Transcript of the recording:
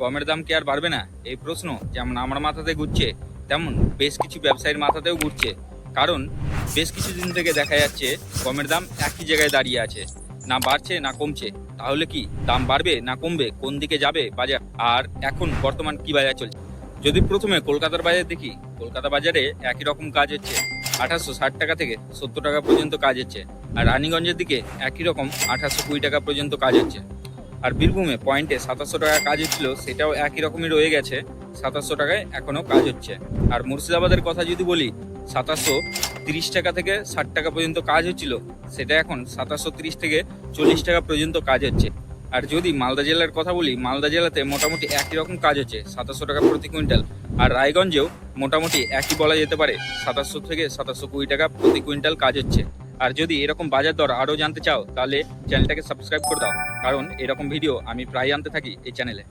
গমের দাম কি আর বাড়বে না? এই প্রশ্ন যেমন আমার মাথাতে ঘুরছে, তেমন বেশ কিছু ব্যবসায়ীর মাথাতেও ঘুরছে। কারণ বেশ কিছু দিন থেকে দেখা যাচ্ছে গমের দাম একই জায়গায় দাঁড়িয়ে আছে। না বাড়ছে, না কমছে। তাহলে কি দাম বাড়বে, না কমবে? কোন দিকে যাবে বাজার? আর এখন বর্তমান কি বাজার চলছে? যদি প্রথমে কলকাতার বাজার দেখি, কলকাতা বাজারে একই রকম কাজ হচ্ছে। আঠাশশো ষাট টাকা থেকে সত্তর টাকা পর্যন্ত কাজ হচ্ছে। আর রানীগঞ্জের দিকে একই রকম আঠাশশো কুড়ি টাকা পর্যন্ত কাজ হচ্ছে। আর বীরভূমে পয়েন্টে সাতাশশো টাকা কাজ হচ্ছিল, সেটাও একই রকমই রয়ে গেছে। সাতাশশো টাকায় এখনও কাজ হচ্ছে। আর মুর্শিদাবাদের কথা যদি বলি, সাতাশশো তিরিশ টাকা থেকে ষাট টাকা পর্যন্ত কাজ হচ্ছিল, সেটা এখন সাতাশশো তিরিশ থেকে চল্লিশ টাকা পর্যন্ত কাজ হচ্ছে। আর যদি মালদা জেলার কথা বলি, মালদা জেলাতে মোটামুটি একই রকম কাজ হচ্ছে, সাতাশশো টাকা প্রতি কুইন্টাল। আর রায়গঞ্জেও মোটামুটি একই বলা যেতে পারে, সাতাশশো থেকে সাতাশশো কুড়ি টাকা প্রতি কুইন্টাল কাজ হচ্ছে। আর যদি এরকম বাজার দর আরও জানতে চাও, তাহলে চ্যানেলটাকে সাবস্ক্রাইব করে দাও। কারণ এরকম ভিডিও আমি প্রায় আনতে থাকি এই চ্যানেলে।